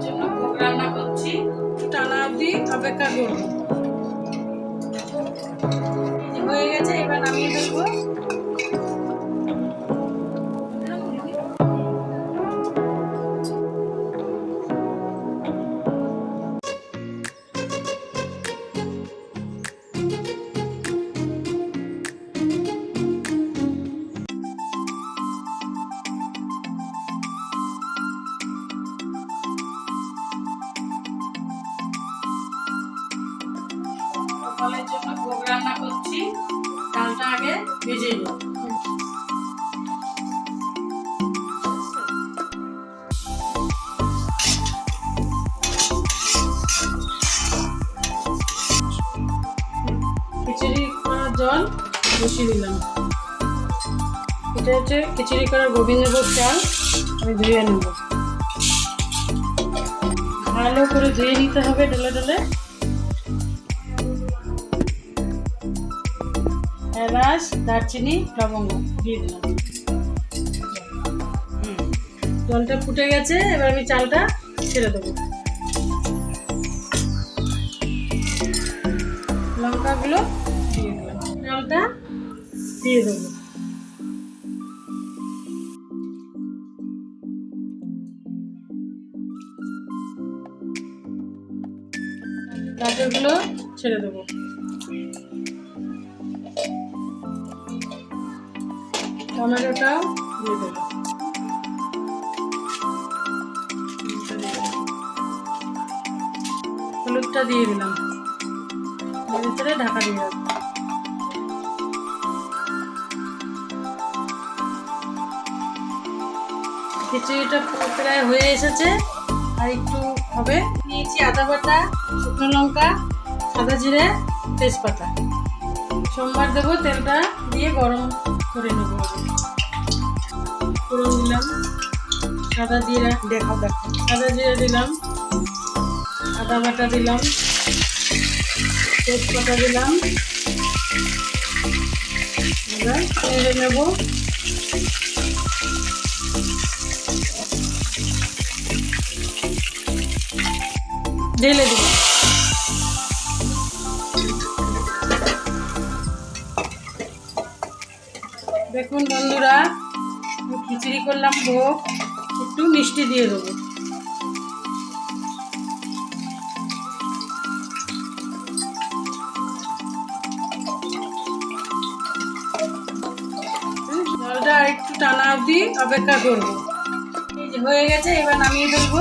জন্য ভোগ রান্না করছি। একটু টানা অবধি অপেক্ষা করব সকালের জন্য ভোগ রান্না করছি। ডালটা আগে ভেজে খিচুড়ি করার জল বসিয়ে এটা হচ্ছে খিচুড়ি করার গোবিন্দভোগ চাল। আমি ধুয়ে নেব। ভালো করে ধুয়ে নিতে হবে ডলে ডলে। এলাচ দারচিনি, লবঙ্গ, দিয়ে দিলাম। জলটা ফুটে গেছে, এবার আমি চালটা ছেড়ে দেবো। লঙ্কাগুলো দিয়ে দিলাম। চালটা দিয়ে দেবো। গাজরগুলো ছেড়ে দেবো। টমেটোটাও হলুদটা দিয়ে দিলাম। ভিতরে ঢাকা দিয়ে দেবো। খিচুড়িটা প্রায় হয়ে এসেছে। আর একটু হবে। নিয়েছি আদা বাটা, শুকনো লঙ্কা, সাদা জিরে, তেজপাতা। সোমবার দেবো তেলটা দিয়ে গরম করে নেব। ফোড়ন দিলাম সাদা জিরা দেখাও দেখো সাদা জিরা দিলাম। আদা বাটা দিলাম। তেজপাতা দিলাম। এবার নেড়ে নেব। ঢেলে দিব দেখুন বন্ধুরা খিচুড়ি করলাম ভোগ, একটু মিষ্টি দিয়ে দেবো। জলটা একটু টানা অবধি অপেক্ষা করব। হয়ে গেছে, এবার নামিয়ে ফেলব।